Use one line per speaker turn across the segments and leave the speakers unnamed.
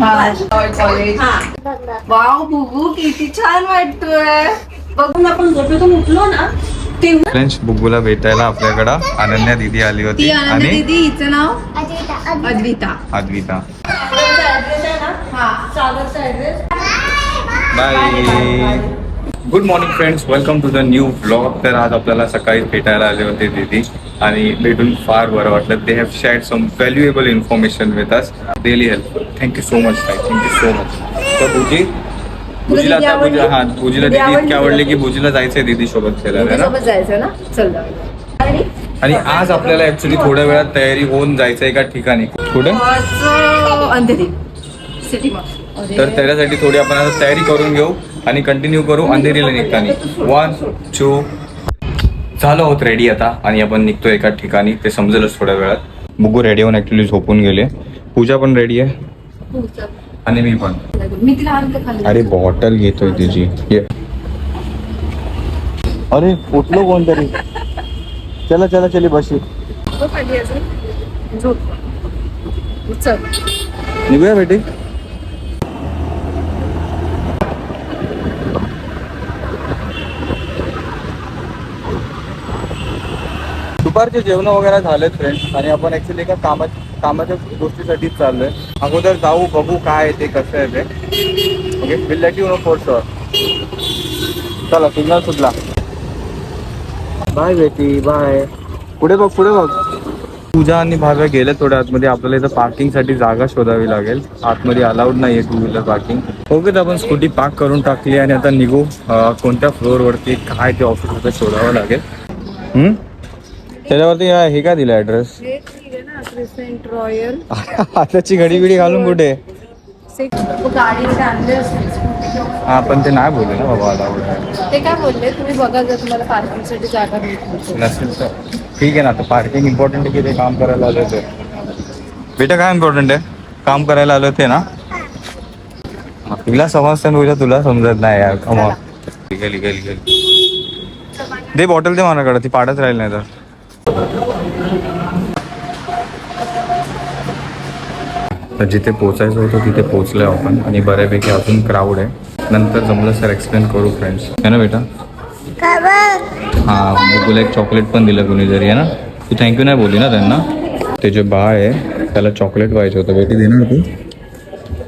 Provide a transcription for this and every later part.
College wow बुबू किती छान वाटतोय.
बघून आपण झोपेतून उठलो ना तेव्हा
फ्रेंड्स बुग्गूला भेटायला आपल्याकडं अनन्या दिदी आली होती.
आनंद
आणि
दीदी हिचं नाव? अद्विता
अद्विता
हा.
Bye good morning friends welcome to the new blog तर आज आपल्याला सकाळी भेटायला आले होते दीदी आणि भेटून फार बरं वाटलं. They have shared some valuable information with us really helpful thank you so much ताई थँक्यू सो मच तर भुजी भुजीला आता भुजी हा भुजीला दीदी इतकी आवडली की भुजीला जायचंय दीदी सोबत फिरायला ना?
जायचं ना? चल.
आणि? आज आपल्याला ऍक्च्युली थोड्या वेळात तयारी होऊन जायचं एका ठिकाणी. कुठे?
अंधेरी. सिटी
तर त्याच्यासाठी थोडी आपण आता तयारी करून घेऊ. आणि कंटिन्यू करू अंधेरीला निघताना. वन टू झालो आहोत रेडी आता. आणि आपण निघतो एका ठिकाणी. ते समजेलच थोड्या वेळात. बुगू रेडी होऊन ऍक्च्युली झोपून गेले. पूजा पण रेडी आहे. आणि मी पण. अरे बॉटल घेतोय तिची. ये. अरे उठलो कोणतरी चला चला चली बशी निघूया बेटी. दुपारचे जेवण वगैरे झालेत फ्रेंड्स आणि आपण ऍक्च्युली एका कामा कामाच्या गोष्टीसाठीच चाललोय. अगोदर जाऊ बघू काय आहे ते कसं आहे ते. Okay will let you know for sure चला सिग्नल सुटला. बाय बेटी. बाय पुढे बघ पुढे बघ. पूजा आणि भाव्या गेल्या थोड्या आतमध्ये. आपल्याला इथं पार्किंगसाठी जागा शोधावी लागेल. आतमध्ये अलाउड नाही आहे टू व्हीलर पार्किंग ओके तर आपण स्कूटी पार्क करून टाकली आणि आता निघू कोणत्या फ्लोअरवरती काय ते ऑफिस होतं शोधावं लागेल. हम्म? त्याच्यावरती हे काय दिलं ऍड्रेस
हे ठीक आहे ना क्रिसेंट रॉयल
आताची घडी बिडी घालून कुठे?
गाडीचे आणले असतील
हा पण ते नाही बोलले ना बाबा आहे
ते काय बोलले? तुम्ही बघा जर तुम्हाला पार्किंगसाठी जागा भेटली
नसेल तर. ठीक आहे ना आता पार्किंग इम्पॉर्टंट आहे की ते काम करायला आलं ते बेटा काय इम्पॉर्टंट आहे? काम करायला आलं ते ना? तिला समजतं तुझ्या तुला समजत नाही यार. कमा गेली गेली गेली दे बॉटल दे माझ्याकडे ती पाडत राहील नाही तर तर जिथे पोचायचं होतं तिथे पोचलोय आपण. आणि बऱ्यापैकी अजून क्राऊड आहे. नंतर जमलं सर एक्सप्लेन करू फ्रेंड्स आहे ना बेटा? हा तुला एक चॉकलेट पण दिलं कुणी जरी आहे ना? तू थँक्यू नाही बोलली ना त्यांना? ते जे बाळ आहे त्याला चॉकलेट पाहिजे होतं. बेटी देणार तू.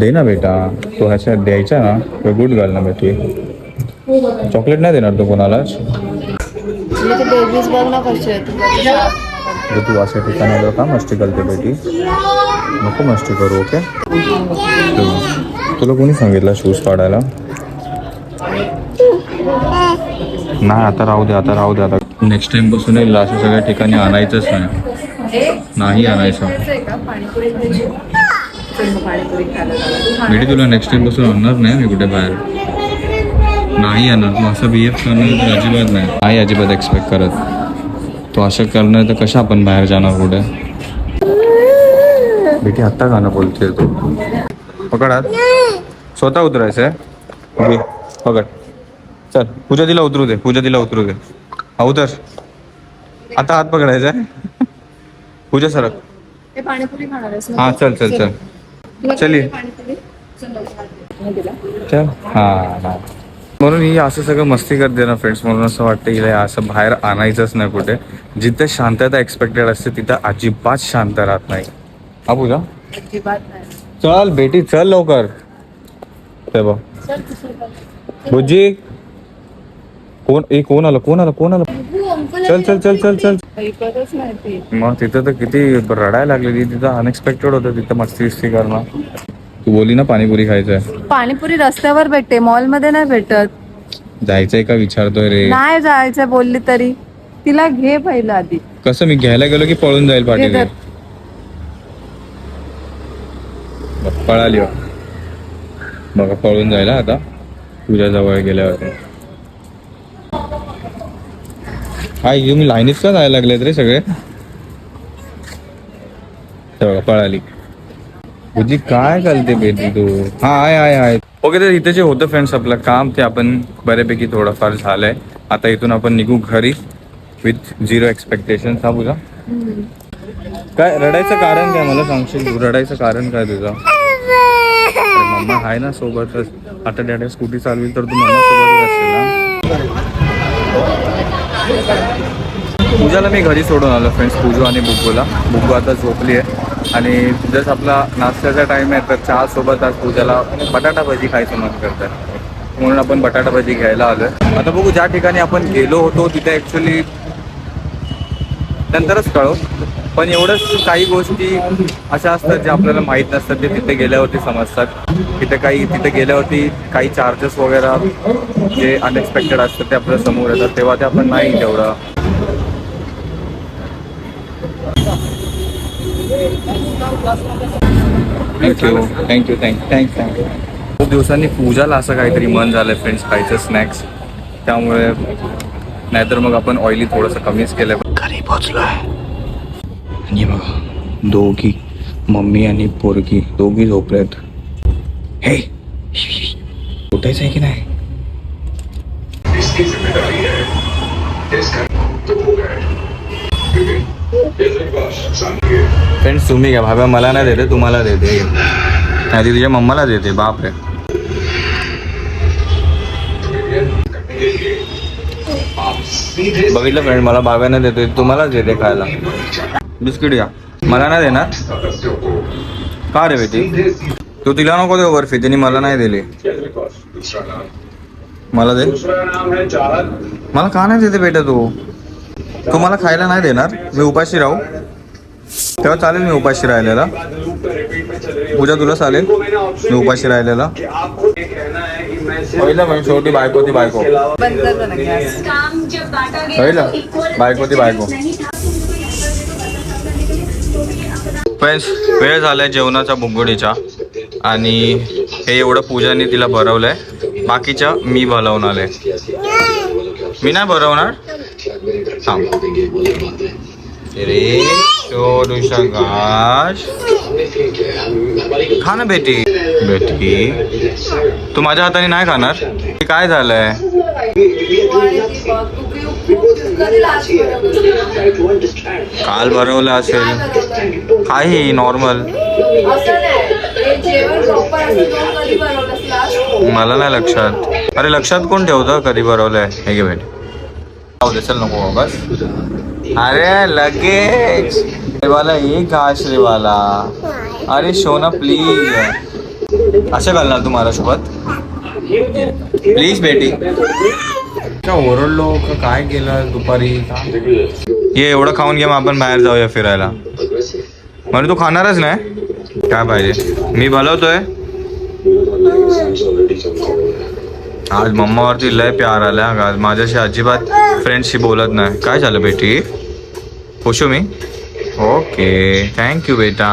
दे ना बेटा. तू ह्याच्या द्यायचा ना तो गुड गर्ल ना बेटी. चॉकलेट नाही देणार तू कोणालाच.
ते बेबीज बघ ना कसे आहेत.
जर तू अशा ठिकाणी आलो का? मस्ती करते बेटी. नको मस्ती करू ओके तुला कोणी सांगितलं शूज काढायला नाही आता राहू दे आता राहू दे आता. नेक्स्ट टाइमपासून येईल असं सगळ्या ठिकाणी आणायचंच नाही. नाही आणायचं.
का पाणीपुरी खायची चल मग पाणीपुरी खायला जाऊया.
बेटी तुला नेक्स्ट टाइमपासून आणणार नाही मी कुठे बाहेर? नाही आणणार तू असं बिहेव करणार तर अजिबात नाही. नाही अजिबात एक्सपेक्ट करत. तू असं करणार तर कसं आपण बाहेर जाणार कुठे? बेटी आत्ता गाणं बोलते तू. पकडात स्वतः उतरायचं आहे. पकड. चल पूजा तिला उतरू दे. पूजा तिला उतरू दे. हा उतर. आता हात पकडायचा आहे. पूजा सरक? हा चल चल चल चली.
चल.
हा हा. म्हणून ही असं सगळं मस्ती करते ना फ्रेंड्स म्हणून असं वाटतं हिला असं बाहेर आणायचंच नाही कुठे. जिथे शांतता एक्सपेक्टेड असते तिथं अजिबात शांत राहत नाही. हा पूजा? चल बेटी चल लवकर. ते बघ. बुज्जी? कोण ए कोण आलं कोण आलं कोण आलं? चल चल चल चल चल मग तिथं तर किती रडायला लागलेली तिथं अनएक्सपेक्टेड होतं तिथं मस्ती विस्ती करणं. तू बोली ना पाणीपुरी खायचंय.
पाणीपुरी रस्त्यावर भेटते मॉलमध्ये नाही भेटत.
जायचंय का विचारतोय रे?
नाही जायचं बोलली तरी. तिला घे पहिलं आधी.
कसं मी घ्यायला गेलो की पळून जाईल
घे तर.
पळाली हो. बघा पळून जायला आता. तुझ्या जवळ गेल्यावर हाय मी लाईनीत का जायला लागलेत रे सगळे? बघा पळाली तुझी काय घालते बेटी तू? हा आहे हाय. आहे ओके तर इथे जे होतं फ्रेंड्स आपलं काम ते आपण बऱ्यापैकी थोडंफार झालंय. आता इथून आपण निघू घरी विथ झिरो एक्सपेक्टेशन हा तुझा काय रडायचं कारण काय? मला सांगशील तू रडायचं कारण काय तुझं? मम्मा आहे ना सोबतच आता डॅडा स्कूटी चालवी तर तू मम्मा सोबतच असेल ना? पूजाला मी घरी सोडून आलो फ्रेंड्स पूजू आणि बुब्बूला बुब्बू आता झोपली आहे आणि जसं आपला नाश्त्याचा टाईम आहे तर चहा सोबत आज पूजाला बटाटा भाजी खायचं मन करतात म्हणून आपण बटाटा भजी घ्यायला आलो आता बघू ज्या ठिकाणी आपण गेलो होतो तिथे ॲक्च्युली नंतरच कळव पण एवढंच काही गोष्टी अशा असतात ज्या आपल्याला माहीत नसतात ते तिथे गेल्यावरती समजतात. तिथे काही तिथे गेल्यावरती काही चार्जेस वगैरे जे अनएक्सपेक्टेड असतात ते आपल्यासमोर येतात तेव्हा ते आपण नाही तेवढं. Thank you thank you thank you thanks thank you खूप दिवसांनी पूजाला असं काहीतरी मन झालं फ्रेंड्स खायचं स्नॅक्स त्यामुळे नाहीतर मग आपण ऑइली थोडंसं कमीच केलं घरी पोचलो आहे आणि बघा दोघी मम्मी आणि पोरगी दोघी झोपलेत. हे उठायचं आहे की नाही?
जिम्मेदारी है
फ्रेंड्स तुम्ही घ्या. भाव्या मला नाही देते तुम्हाला देते. नाही ती तुझ्या मम्माला देते. बाप रे. बघितलं फ्रेंड मला भाव्याने देते तुम्हालाच देते खायला. बिस्किट घ्या. मला नाही देणार.
का
रे बेटी? तू तिला नको देऊ बर्फी. तिने मला नाही दिली. मला दे. मला का नाही देते बेटा तू? तू मला खायला नाही देणार. मी उपाशी राहू. तेव्हा चालेल मी उपाशी राहिलेला. पूजा तुला चालेल. मी उपाशी राहिलेला. पहिलं म्हणजे शेवटी बायको ती बायको. पहिलं बायको ती बायको. फ्रेंड्स वेळ झालाय जेवणाचा बुंगुडीचा. आणि हे एवढं पूजाने तिला भरवलंय. बाकीच्या मी भरवून आले मी नाही भरवणार. रे अरे छोटू शकाश खा ना बेटी। बेटी तू माझ्या हाताने नाही खाणार? हे काय झालंय? काल भरवलं असेल। काही नॉर्मल मला नाही लक्षात। अरे लक्षात कोण ठेवतं कधी भरवलंय हे घे भेट जाऊ दे चल नको बस अरे लगेच. वाला एक घास रे वाला. अरे शोना प्लीज असं घालणार तू माझ्यासोबत? प्लीज बेटी. ओरडलो का? काय केलं दुपारी? ये एवढं खाऊन घे मग आपण बाहेर जाऊया फिरायला. म्हणजे तू खाणारच नाही? काय पाहिजे? मी भलवतोय आज मम्मावरती लय प्यार आला आज माझ्याशी अजिबात फ्रेंडशी बोलत नाही. काय झालं बेटी? खुशू मी? ओके. थँक्यू बेटा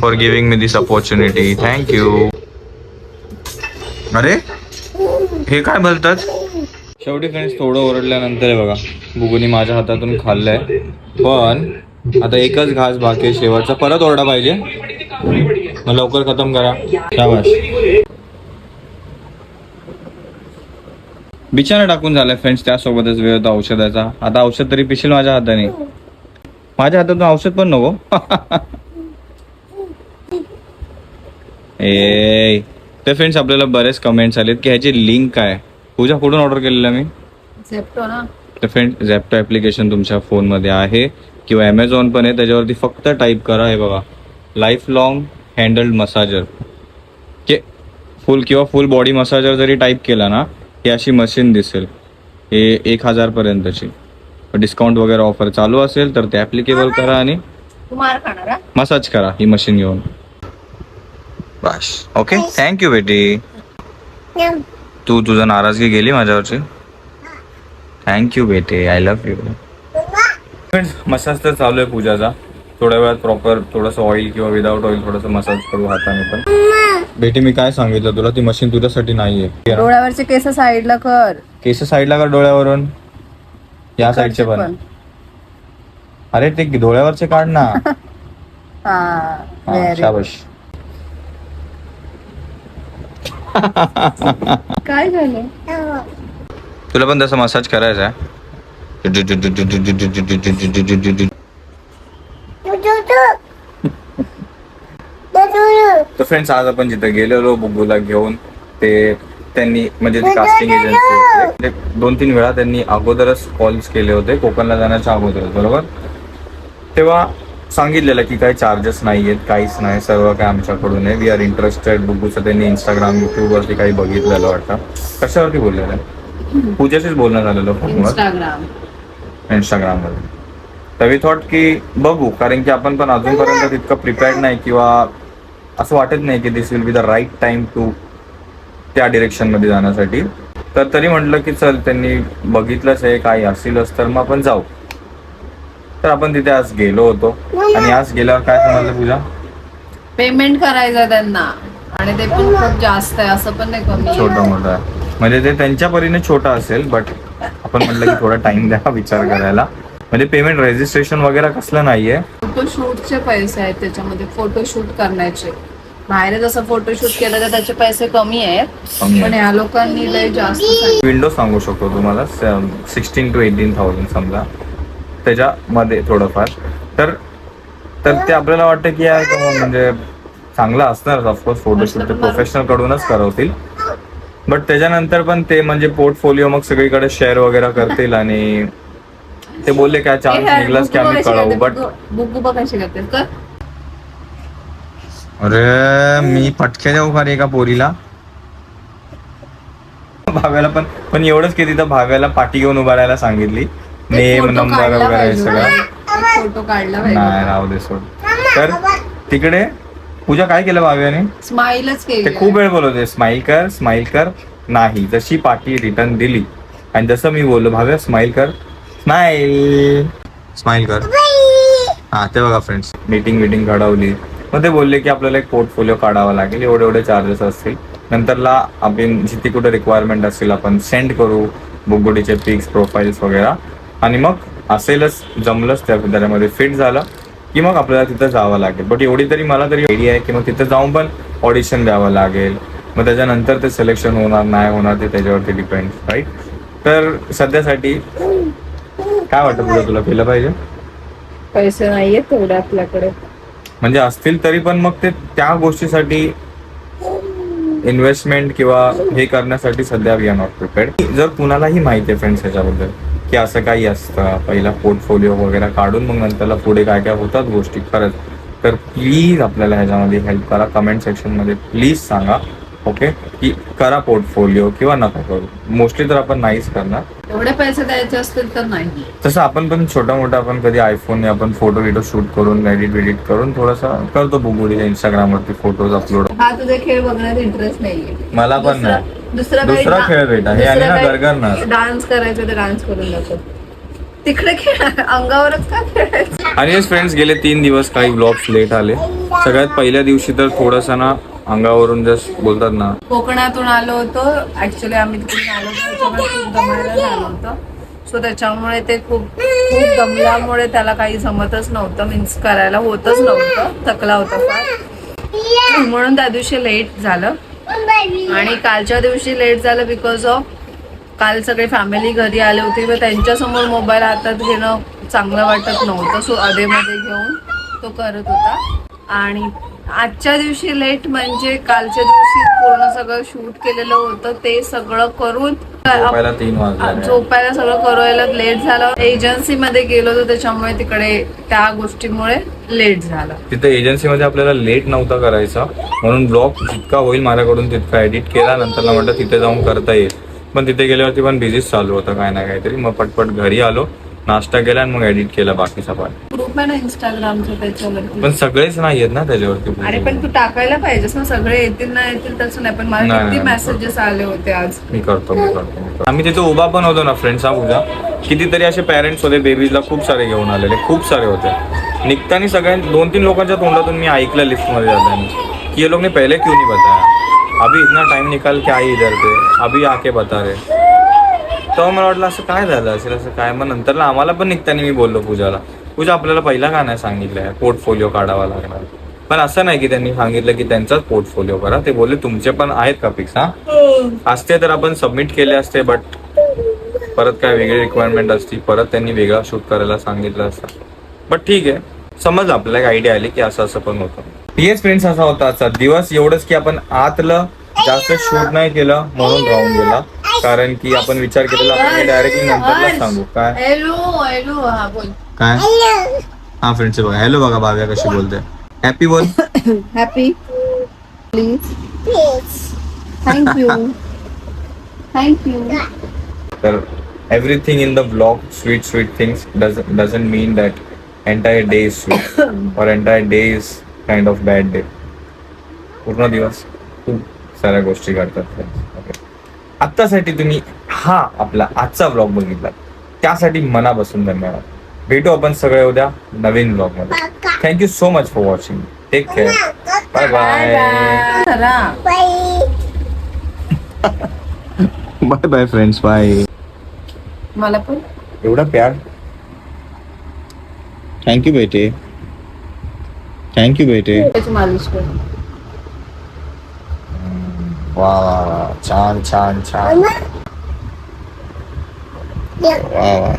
for giving me this opportunity thank you अरे हे काय बोलतात? शेवटी फ्रेंड्स थोडं ओरडल्यानंतर आहे बघा बुगुनी माझ्या हातातून खाल्लंय. पण आता एकच घास बाकी शेवटचा. परत ओरडा पाहिजे. मग लवकर खतम करा. शाबाश बिछाना टाकून झालाय फ्रेंड्स त्यासोबतच वेळ होता औषधाचा. आता औषध तरी पिशील माझ्या हाताने. माझ्या हातातून औषध पण नको. ए तर फ्रेंड्स आपल्याला बरेच कमेंट्स आलेत की ह्याची लिंक काय? पूजा कुठून ऑर्डर केलेलं मी?
झेप्टो ना.
तर फ्रेंड झॅप्टो ॲप्लिकेशन तुमच्या फोनमध्ये आहे किंवा ॲमेझॉन पण आहे त्याच्यावरती फक्त टाईप करा. हे बघा. लाईफ लॉंग हँडल्ड मसाजर के फुल किंवा फुल बॉडी मसाजर जरी टाईप केला ना ही अशी मशीन दिसेल. हे एक हजारपर्यंतची डिस्काउंट वगैरे ऑफर चालू असेल तर ते ॲप्लिकेबल करा आणि? मसाज करा ही मशीन घेऊन. बस. ओके. थँक्यू बेटी. तू तुझं नाराजगी गेली माझ्यावरची? थँक्यू बेटे. I love you friends massage तर चालू आहे पूजाचा. थोड्या वेळात प्रॉपर थोडंसं ऑइल किंवा विदाऊट ऑइल थोडंसं मसाज करू हाताने पण. बेटी मी काय सांगितलं तुला ती मशीन तुझ्यासाठी नाहीये
डोळ्यावरचे केस साईडला कर
केस साईडला कर डोळ्यावरून या साईडचे पण अरे ते डोळ्यावरचे काढ ना
हा
हा, शाबाश.
काय झालं
तुला पण तसं मसाज करायचा आहे तर फ्रेंड्स आज आपण जिथे गेलेलो बुग्गूला घेऊन ते त्यांनी म्हणजे ती कास्टिंग एजन्सी दोन तीन वेळा त्यांनी अगोदरच कॉल्स केले होते कोकणला जाण्याच्या अगोदरच बरोबर? तेव्हा सांगितलेलं की काही चार्जेस नाही आहेत काहीच नाही सर्व काय आमच्याकडून आहे. वी आर इंटरेस्टेड बुग्गूचं त्यांनी इंस्टाग्राम युट्यूबवरती काही बघितलेलं वाटतं. कशावरती बोललेलं पूजाशीच बोलणं झालेलं फोनवर
इंस्टाग्राम
इंस्टाग्रामवर तर वी थॉट की बघू कारण की आपण पण अजूनपर्यंत तितकं प्रिपेअर्ड नाही किंवा असं वाटत नाही की this will be the right time to त्या डिरेक्शनमध्ये जाण्यासाठी. तर तरी म्हटलं की चल त्यांनी बघितलंच आहे काही असेलच तर मग आपण जाऊ. तर आपण तिथे आज गेलो होतो. आणि आज गेल्यावर काय समजलं पूजा?
पेमेंट करायचं त्यांना. आणि ते पण खूप जास्त आहे असं पण नाही कमी.
छोटं मोठं आहे. म्हणजे ते त्यांच्या परीने छोटा असेल बट आपण म्हटलं की थोडा टाइम द्या विचार करायला. म्हणजे पेमेंट रजिस्ट्रेशन वगैरे कसलं नाहीये.
फोटोशूटचे पैसे आहेत त्याच्यामध्ये फोटोशूट करण्याचे. बाहेर जसं फोटोशूट केलं तर त्याचे पैसे कमी आहेत.
कमी
पण
आहे.
ह्या लोकांनी लय जास्त सांगितलं.
विंडो सांगू शकतो तुम्हाला सिक्स्टीन टू एटीन थाउजंड समजा. त्याच्यामध्ये थोडंफार. तर तर ते आपल्याला वाटतं की यार म्हणजे चांगलं असणार ऑफकोर्स फोटोशूट ते प्रोफेशनल कडूनच करवतील. बट त्याच्यानंतर पण ते म्हणजे पोर्टफोलिओ मग सगळीकडे शेअर वगैरे करतील आणि ते बोलले काय चान्स
ह्या
निघलाच की आम्ही कळवू.
करते?
बट
बुकू- बुकू बघ कशी करते कर.
अरे मी पटके देऊ का रे एका पोरीला. भाव्याला पण पण एवढंच की तिथं भाव्याला पाठी घेऊन उभा राहायला सांगितली. नेम नंबर वगैरे
पाहिजे
सगळं.
होता. फोटो काढला
नाही
पाहिजे
राहू दे सोड. तर तिकडे पूजा काय केलं भाव्याने?
स्माइलच
ते
केली
खूप वेळ बोलवते स्माइल कर स्माइल कर नाही. जशी पाठी रिटर्न दिली. आणि जसं मी बोललो भाव्या स्माइल कर. स्माइल स्माइल कर. हा ते बघा फ्रेंड्स मीटिंग मीटिंग घडवली. मग ते बोलले की आपल्याला एक पोर्टफोलिओ काढावा लागेल. एवढे एवढे चार्जेस असतील. नंतरला आपण जिथे कुठे रिक्वायरमेंट असतील आपण सेंड करू बुगुडीचे पिक्स प्रोफाईल्स वगैरे. आणि मग असेलच जमलंच त्या त्याच्यामध्ये फिट झालं की मग आपल्याला तिथं जावं लागेल. बट एवढी तरी मला तरी आयडिया आहे की मग तिथं जाऊन पण ऑडिशन द्यावं लागेल. मग त्याच्यानंतर ते सिलेक्शन होणार नाही होणार ते त्याच्यावरती डिपेंड राईट तर सध्यासाठी काय वाटतं तुला तुला? केलं पाहिजे?
पैसे नाहीये तेवढे आपल्याकडे.
म्हणजे असतील तरी पण मग ते त्या गोष्टीसाठी इन्व्हेस्टमेंट किंवा हे करण्यासाठी सध्या वी आर नॉट प्रिपेअर्ड जर कुणालाही माहिती आहे फ्रेंड्स ह्याच्याबद्दल की असं काही असतं पहिला पोर्टफोलिओ वगैरे काढून मग नंतरला पुढे काय काय होतात गोष्टी खरंच. तर प्लीज आपल्याला ह्याच्यामध्ये हेल्प करा. कमेंट सेक्शनमध्ये प्लीज सांगा. ओके? की करा पोर्टफोलिओ किंवा नका करू. मोस्टली तर आपण नाहीच करणार.
एवढे पैसे द्यायचे असतील तर नाही.
तसं आपण पण छोटा मोठा आपण कधी आयफोनने आपण फोटो विडिओ शूट करून एडिट विडिट करून थोडासा करतो बुगुडीच्या इंस्टाग्रामवरती फोटोज अपलोड
हा तुझे खेळ बघण्यात इंटरेस्ट नाहीये.
मला पण नाही.
दुसरा
दुसरा खेळ बेटा हे आणि ना गरगरणार.
डान्स करायचं तर डान्स करून जातो तिकडे खेळ अंगावरच का खेळायचं?
आणि फ्रेंड्स गेले तीन दिवस काही ब्लॉग्स लेट आले. सगळ्यात पहिल्या दिवशी तर थोडासा ना अंगावरून जस्ट बोलतात ना.
कोकणातून आलो होतो. ऍक्च्युली आम्ही तिकडून आलो होतो. सो त्याच्यामुळे ते खूप खूप दमल्यामुळे त्याला काही जमतच नव्हतं. मीन्स करायला होतच नव्हतं. थकला होता फार. म्हणून त्या दिवशी लेट झालं. आणि कालच्या दिवशी लेट झालं बिकॉज ऑफ काल सगळी फॅमिली घरी आले होते. व त्यांच्यासमोर मोबाईल हातात घेणं चांगलं वाटत नव्हतं. सो अधेमध्ये घेऊन तो करत होता. आणि आजच्या दिवशी लेट म्हणजे कालच्या दिवशी पूर्ण सगळं शूट केलेलं होतं ते सगळं करून
झोपायला तीन वाजले
झोपायला सगळं करायला लेट झालं. एजन्सी मध्ये गेलो होतो त्याच्यामुळे तिकडे त्या गोष्टीमुळे लेट झालं.
तिथे एजन्सीमध्ये आपल्याला लेट नव्हता करायचा. म्हणून ब्लॉग जितका होईल माझ्याकडून तितका एडिट केला नंतर म्हटलं तिथे जाऊन करता येईल. पण तिथे गेल्यावरती पण बिझीच चालू होतं काय ना काहीतरी. मग पटपट घरी आलो. नाश्ता केला आणि मग एडिट केला बाकीचा पण
ग्रुप आहे ना इंस्टाग्रामचं त्याच्यावरती.
पण सगळेच नाही आहेत ना त्याच्यावरती
अरे पण तू टाकायला पाहिजेस ना सगळे येतील ना येतील तसं नाही पण मला
नाही,
किती
नाही,
मेसेजेस आले होते आज.
मी करतो मी करतो मी करतो. आम्ही तिथे उभा पण होतो ना फ्रेंड्स हा पूजा. कितीतरी असे पेरेंट्स होते बेबीजला खूप सारे घेऊन आलेले खूप सारे होते. निघताना सगळ्या दोन तीन लोकांच्या तोंडातून मी ऐकलं लिफ्टमध्ये जाताना. की ये ने पहले क्यों नहीं बताया? अभी इतना टाइम निकाल के आई इधर पे अभी आके बता रहे. तेव्हा मला वाटलं असं काय झालं असेल असं काय? मग नंतरला आम्हाला पण निघताना मी बोललो पूजाला. पूजा आपल्याला पहिला का नाही सांगितलं पोर्टफोलिओ काढावा लागणार? पण असं नाही की त्यांनी सांगितलं की त्यांचाच पोर्टफोलिओ करा. ते बोलले तुमचे पण आहेत का पिक्स हा? असते तर आपण सबमिट केले असते बट परत काय वेगळी रिक्वायरमेंट असती परत त्यांनी वेगळा शूट करायला सांगितलं असतं. बट ठीक आहे. समज आपल्याला एक आयडिया आली की असं असं पण होतं. येस फ्रेंड्स असा होता आजचा. दिवस एवढंच की आपण आतलं जास्त शूट नाही केलं म्हणून राहून गेला. कारण की आपण विचार केलेला आपण डायरेक्टली नंतरला सांगू. काय?
हॅलो हॅलो हा बोल.
काय? हा फ्रेंड्स बघा. हॅलो बघा भाव्या कशी बोलते. हॅपी बोल.
Happy please thank you thank you
तर everything in the blog sweet sweet things doesn't mean that entire day is sweet और entire day is kind of bad day पूर्ण दिवस. साऱ्या गोष्टी घडतात. ओके आत्तासाठी तुम्ही हा आपला आजचा ब्लॉग बघितला त्यासाठी मनापासून धन्यवाद. भेटू आपण सगळे उद्या नवीन ब्लॉगमध्ये. Thank you so much for watching take care bye bye bye bye friends bye
मला पण?
एवढा प्यार. थँक्यू बेटे. थँक्यू बेटे.
मालिश कर.
वा वा वा छान छान छान वा वा